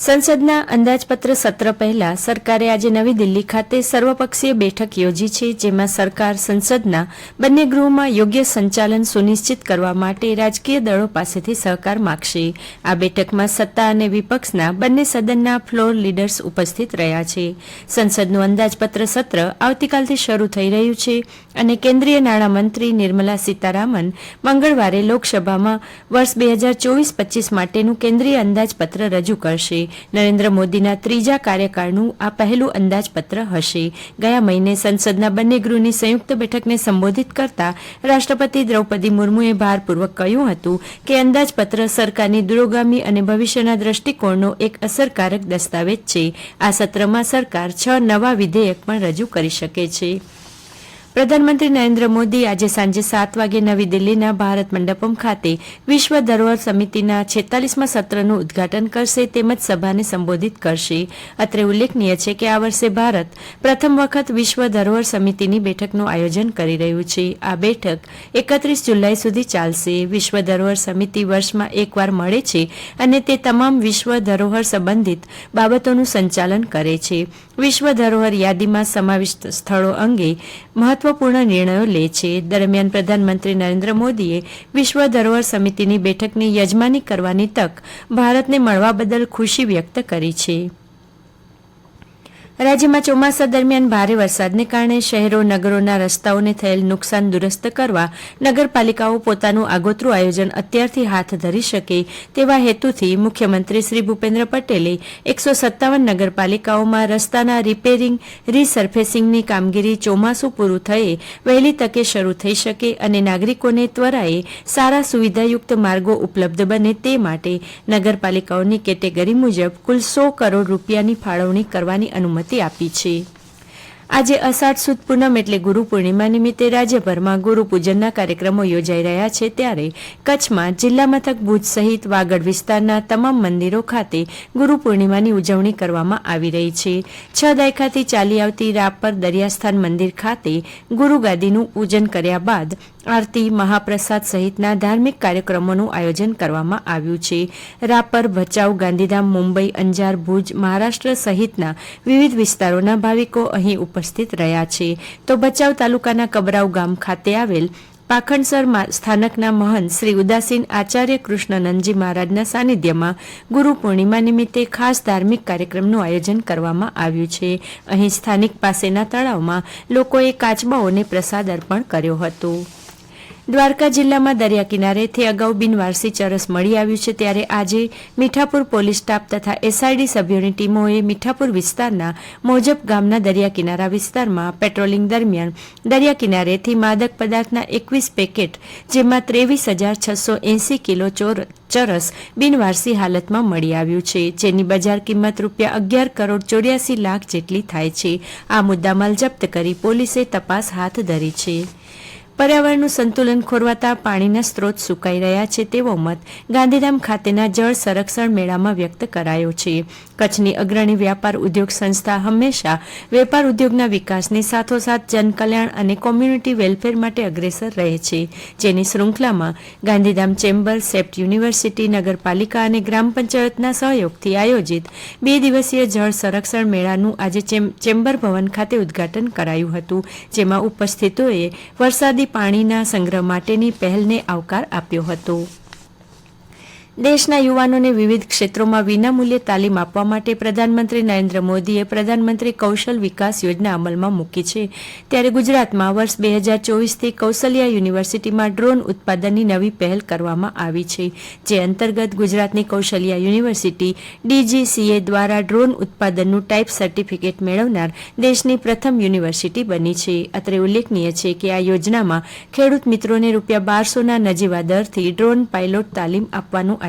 સંસદના અંદાજપત્ર સત્ર પહેલા સરકારે આજે નવી દિલ્હી ખાતે સર્વપક્ષીય બેઠક યોજી છે, જેમાં સરકાર સંસદના બંને ગૃહોમાં યોગ્ય સંચાલન સુનિશ્ચિત કરવા માટે રાજકીય દળો પાસેથી સહકાર માગશે. આ બેઠકમાં સત્તા અને વિપક્ષના બંને સદનના ફ્લોર લીડર્સ ઉપસ્થિત રહ્યા છે. સંસદનું અંદાજપત્ર સત્ર આવતીકાલથી શરૂ થઈ રહ્યું છે અને કેન્દ્રીય નાણામંત્રી નિર્મલા સીતારામન મંગળવારે લોકસભામાં વર્ષ બે હજાર ચોવીસ પચીસ માટેનું કેન્દ્રીય અંદાજપત્ર રજૂ કરશે. નરેન્દ્ર મોદીના ત્રીજા કાર્યકાળનું આ પહેલું અંદાજપત્ર હશે. ગયા મહિને સંસદના બંને ગૃહની સંયુક્ત બેઠકને સંબોધિત કરતા રાષ્ટ્રપતિ દ્રૌપદી મુર્મુએ ભારપૂર્વક કહ્યું હતું કે અંદાજપત્ર સરકારની દૂરોગામી અને ભવિષ્યના દ્રષ્ટિકોણનો એક અસરકારક દસ્તાવેજ છે. આ સત્રમાં સરકાર છ નવા વિધેયક પણ રજૂ કરી શકે છે. પ્રધાનમંત્રી નરેન્દ્ર મોદી આજે સાંજે સાત વાગે નવી દિલ્હીના ભારત મંડપમ ખાતે વિશ્વ ધરોહર સમિતિના છેતાલીસમાં સત્રનું ઉદઘાટન કરશે તેમજ સભાને સંબોધિત કરશે. અત્રે ઉલ્લેખનીય છે કે આ વર્ષે ભારત પ્રથમ વખત વિશ્વ ધરોહર સમિતિની બેઠકનું આયોજન કરી રહ્યું છે. આ બેઠક એકત્રીસ જુલાઈ સુધી ચાલશે. વિશ્વ ધરોહર સમિતિ વર્ષમાં એકવાર મળે છે અને તે તમામ વિશ્વ ધરોહર સંબંધિત બાબતોનું સંચાલન કરે છે. વિશ્વ ધરોહર યાદીમાં સમાવિષ્ટ સ્થળો અંગે મહત્વપૂર્ણ નિર્ણયો લે છે. દરમિયાન પ્રધાનમંત્રી નરેન્દ્ર મોદીએ વિશ્વ ધરોહર સમિતિની બેઠકની યજમાની કરવાની તક ભારતને મળવા બદલ ખુશી વ્યક્ત કરી છે. રાજ્યમાં ચોમાસા દરમિયાન ભારે વરસાદને કારણે શહેરો, નગરોના રસ્તાઓને થયેલ નુકસાન દુરસ્ત કરવા નગરપાલિકાઓ પોતાનું આગોતરું આયોજન અત્યારથી હાથ ધરી શકે તેવા હેતુથી મુખ્યમંત્રી શ્રી ભૂપેન્દ્ર પટેલે એકસો સત્તાવન નગરપાલિકાઓમાં રસ્તાના રિપેરિંગ, રીસર્ફેસિંગની કામગીરી ચોમાસું પૂરું થયે વહેલી તકે શરૂ થઈ શકે અને નાગરિકોને ત્વરાએ સારા સુવિધાયુક્ત માર્ગો ઉપલબ્ધ બને તે માટે નગરપાલિકાઓની કેટેગરી મુજબ કુલ સો કરોડ રૂપિયાની ફાળવણી કરવાની અનુમતિ આપી છે આજે અષાઢ સુદ પૂનમ એટલે ગુરુ પૂર્ણિમા નિમિત્તે રાજ્યભરમાં ગુરુ પૂજનના કાર્યક્રમો યોજાઈ રહ્યા છે. ત્યારે કચ્છમાં જિલ્લા મથક ભુજ સહિત વાગડ વિસ્તારના તમામ મંદિરો ખાતે ગુરુ પૂર્ણિમાની ઉજવણી કરવામાં આવી રહી છે. છ દાયકાથી ચાલી આવતી રાપર દરિયાસ્થાન મંદિર ખાતે ગુરુ ગાદીનું પૂજન કર્યા બાદ આરતી, મહાપ્રસાદ સહિતના ધાર્મિક કાર્યક્રમોનું આયોજન કરવામાં આવ્યું છે. રાપર ભચાઉ, ગાંધીધામ, મુંબઈ, અંજાર, ભુજ, મહારાષ્ટ્ર સહિતના વિવિધ વિસ્તારોના ભાવિકો અહીં ઉપસ્થિત રહ્યા છે. તો ભચાઉ તાલુકાના કબરાવ ગામ ખાતે આવેલ પાખંડસર સ્થાનકના મહંત શ્રી ઉદાસીન આચાર્ય કૃષ્ણનંદજી મહારાજના સાનિધ્યમાં ગુરુ પૂર્ણિમા નિમિત્તે ખાસ ધાર્મિક કાર્યક્રમનું આયોજન કરવામાં આવ્યું છે. અહીં સ્થાનિક પાસેના તળાવમાં લોકોએ કાચબાઓને પ્રસાદ અર્પણ કર્યો હતો. દ્વારકા જિલ્લામાં દરિયા કિનારેથી અગાઉ બિનવારસી ચરસ મળી આવ્યું છે ત્યારે આજે મીઠાપુર પોલીસ સ્ટાફ તથા એસઆઈડી સભ્યોની ટીમોએ મીઠાપુર વિસ્તારના મોજબ ગામના દરિયા કિનારા વિસ્તારમાં પેટ્રોલિંગ દરમિયાન દરિયા કિનારેથી માદક પદાર્થના એકવીસ પેકેટ, જેમાં ત્રેવીસ હજાર છસો એંસી કિલો ચોર ચરસ બિનવારસી હાલતમાં મળી આવ્યું છે, જેની બજાર કિંમત રૂપિયા અગિયાર કરોડ ચોર્યાસી લાખ જેટલી થાય છે. આ મુદ્દામાલ જપ્ત કરી પોલીસે તપાસ હાથ ધરી છે. પર્યાવરણનું સંતુલન ખોરવાતા પાણીના સ્ત્રોત સુકાઈ રહ્યા છે તેવો મત ગાંધીધામ ખાતેના જળ સંરક્ષણ મેળામાં વ્યક્ત કરાયો છે. કચ્છની અગ્રણી વ્યાપાર ઉદ્યોગ સંસ્થા હંમેશા વેપાર ઉદ્યોગના વિકાસની સાથોસાથ જનકલ્યાણ અને કોમ્યુનિટી વેલફેર માટે અગ્રેસર રહે છે. જેની શૃંખલામાં ગાંધીધામ ચેમ્બર, સેપ્ટ યુનિવર્સિટી, નગરપાલિકા અને ગ્રામ પંચાયતના સહયોગથી આયોજિત બે દિવસીય જળ સંરક્ષણ મેળાનું આજે ચેમ્બર ભવન ખાતે ઉદ્ઘાટન કરાયું હતું. જેમાં ઉપસ્થિતોએ વરસાદી પાણીના સંગ્રહ માટેની પહેલને આવકાર આપ્યો હતો. દેશના યુવાનોને વિવિધ ક્ષેત્રોમાં વિનામૂલ્યે તાલીમ આપવા માટે પ્રધાનમંત્રી નરેન્દ્ર મોદીએ પ્રધાનમંત્રી કૌશલ વિકાસ યોજના અમલમાં મૂકી છે. ત્યારે ગુજરાતમાં વર્ષ બે હજાર ચોવીસથી કૌશલ્યા યુનિવર્સિટીમાં ડ્રોન ઉત્પાદનની નવી પહેલ કરવામાં આવી છે, જે અંતર્ગત ગુજરાતની કૌશલ્યા યુનિવર્સિટી ડીજીસીએ દ્વારા ડ્રોન ઉત્પાદનનું ટાઈપ સર્ટિફિકેટ મેળવનાર દેશની પ્રથમ યુનિવર્સિટી બની છે. અત્રે ઉલ્લેખનીય છે કે આ યોજનામાં ખેડૂત મિત્રોને રૂપિયા બારસોના નજીવા દરથી ડ્રોન પાયલોટ તાલીમ આપવાનું